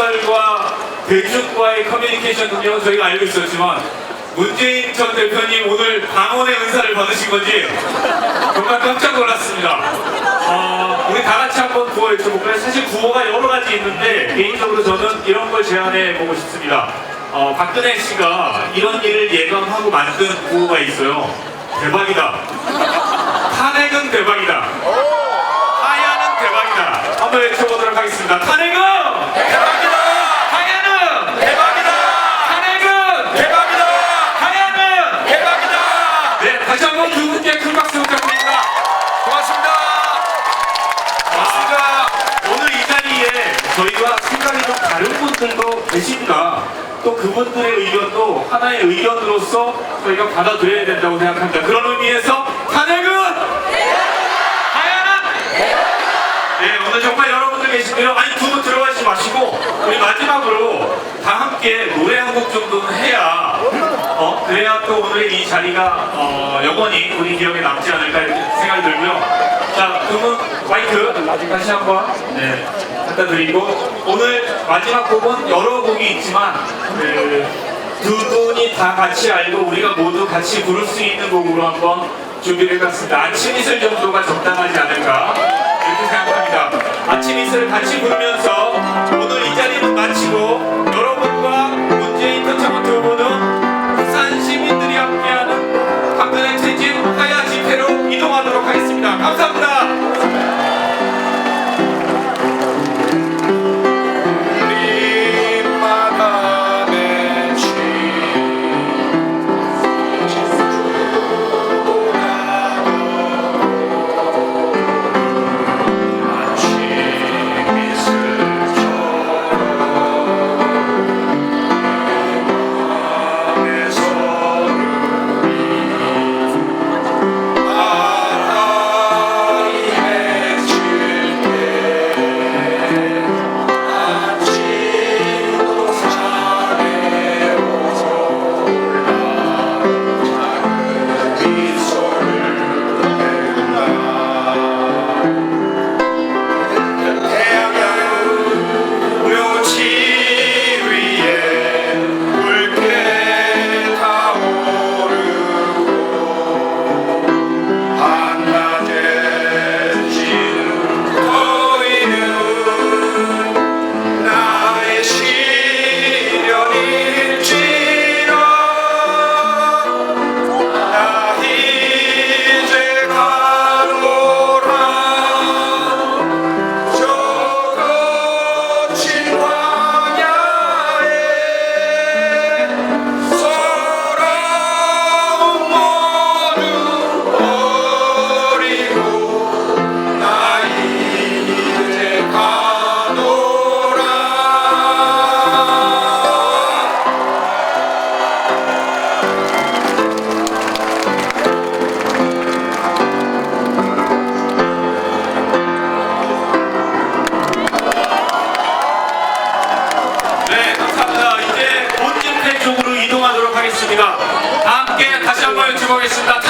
경찰과 대중과의 커뮤니케이션 능력은 저희가 알고 있었지만 문재인 전 대표님 오늘 방언의 은사를 받으신 건지 정말 깜짝 놀랐습니다. 어, 우리 다 같이 한번 구호 외쳐볼까요? 사실 구호가 여러 가지 있는데 개인적으로 저는 이런 걸 제안해 보고 싶습니다. 어, 박근혜 씨가 이런 일을 예감하고 만든 구호가 있어요. 대박이다. 탄핵은 대박이다. 하야는 대박이다. 한번 외쳐보도록 하겠습니다. 탄핵은 대박이다. 하야는 대박이다. 탄핵은 대박이다. 하야는 대박이다. 네, 다시 한번 두 분께 큰 박수 부탁드립니다. 고맙습니다. 맞습니다. 오늘 이 자리에 저희와 생각이 좀 다른 계십니다. 또 그분들의 의견도 하나의 의견으로서 저희가 받아들여야 된다고 생각합니다. 그런 의미에서 탄핵은 하야는 네, 오늘 정말 여러분들 계시고요. 아니 두 분 들어가지 마시고 우리 마지막으로 다 함께 노래 한곡 정도는 해야 어 그래야 또 오늘 이 자리가 어, 영원히 우리 기억에 남지 않을까 생각이 들고요. 자, 그러면 마이크 다시 한번 네, 갖다 드리고 오늘 마지막 곡은 여러 곡이 있지만 그, 두 분이 다 같이 알고 우리가 모두 같이 부를 수 있는 곡으로 한번 준비를 해봤습니다. 아침 이슬 정도가 적당하지 않을까 이렇게 생각합니다. 아침 이슬 같이 부르면서 것입니다. 함께 다시 한번 주목했습니다.